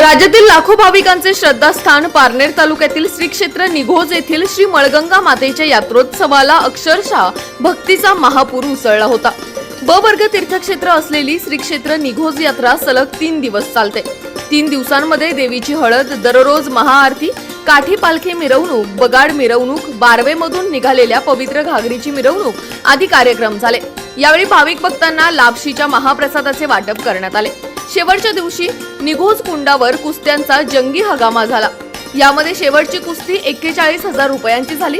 राज्यातील लाखो भाविकांचे श्रद्धास्थान पारनेर तालुक्यातील श्री क्षेत्र निघोज येथील श्री मळगंगा मातेच्या यात्रोत्सवाला अक्षरशः भक्तीचा महापूर उसळला होता. ब वर्ग तीर्थक्षेत्र असलेली श्री क्षेत्र निघोज यात्रा सलग तीन दिवस चालते. तीन दिवसांमध्ये देवीची हळद दररोज महाआरती काठी पालखी मिरवणूक बगाड मिरवणूक बारवेमधून निघालेल्या पवित्र घागरीची मिरवणूक आदी कार्यक्रम झाले. यावेळी भाविक भक्तांना लापशीच्या महाप्रसादाचे वाटप करण्यात आले. शेवटच्या दिवशी निघोज कुंडावर कुस्त्यांचा जंगी हगामा झाला. यामध्ये शेवटची कुस्ती एक्केचाळीस हजार रुपयांची झाली.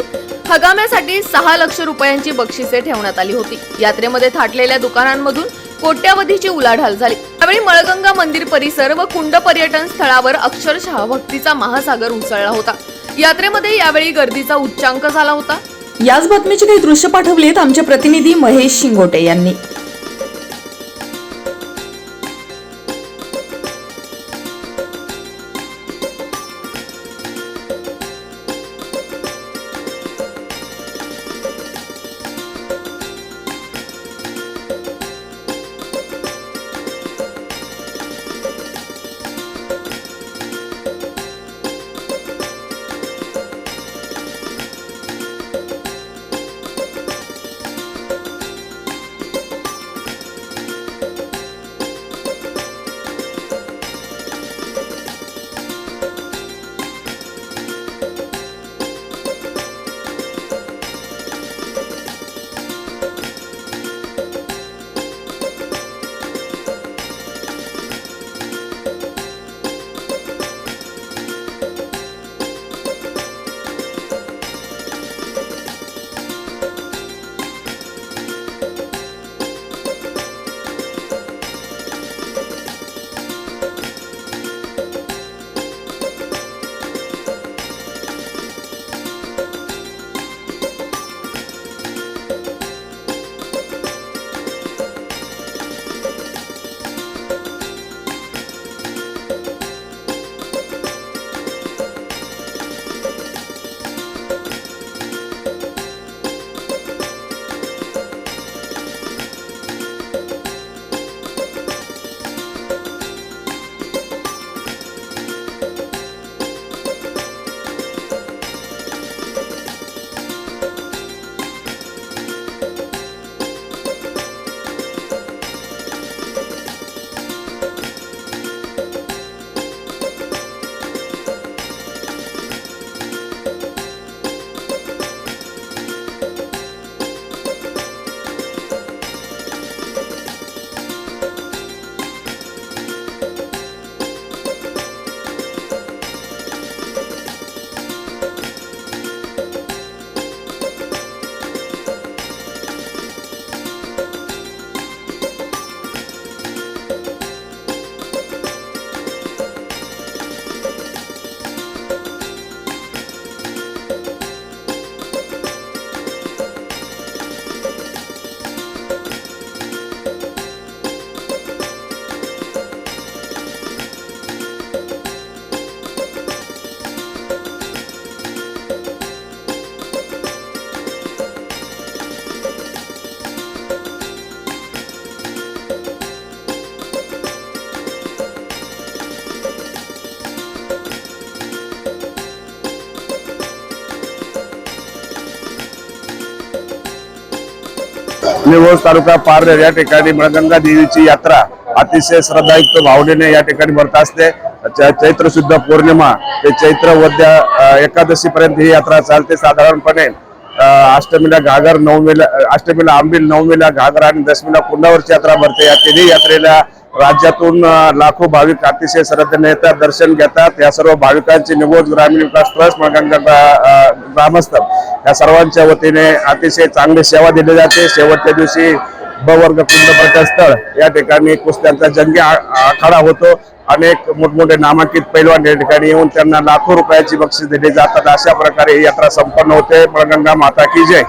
हगाम्यासाठी सहा लक्ष रुपयांची बक्षिसे ठेवण्यात आली होती. यात्रेमध्ये थाटलेल्या दुकानांमधून कोट्यावधीची उलाढाल झाली. त्यावेळी मळगंगा मंदिर परिसर व कुंड पर्यटन स्थळावर अक्षरशः भक्तीचा महासागर उसळला होता. यात्रेमध्ये यावेळी गर्दीचा उच्चांक झाला होता. याच बातमीचे काही दृश्य पाठवलेत आमचे प्रतिनिधी महेश शिंगोटे यांनी. निवळ तालुका पारनेर या ठिकाणी मळगंगा देवीची यात्रा अतिशय श्रद्धायुक्त भावनेने या ठिकाणी भरत असते. चैत्र शुद्ध पौर्णिमा ते चैत्र वद्या एकादशी पर्यंत ही यात्रा चालते. साधारणपणे अष्टमीला घागर नवमीला अष्टमीला आंबील नवमीला घागर आणि दशमीला कुंडावरची यात्रा भरते. या तिन्ही यात्रेला राज्यातून लाखो भाविक अतिशय श्रद्धेने येतात दर्शन घेतात. या सर्व भाविकांची निवड ग्रामीण विकास ट्रस्ट मळगंगा ग्रामस्थ या सर्वांच्या वतीने अतिशय चांगली सेवा दिली जाते. शेवटच्या दिवशी ब वर्ग कुंड स्थळ या ठिकाणी कुस्त्यांचा जंगी आखाडा होतो. अनेक मोठमोठे नामांकित पैलवान या ठिकाणी येऊन त्यांना लाखो रुपयाची बक्षीस दिली जातात. अशा प्रकारे ही यात्रा संपन्न होते. मळगंगा माता की जय.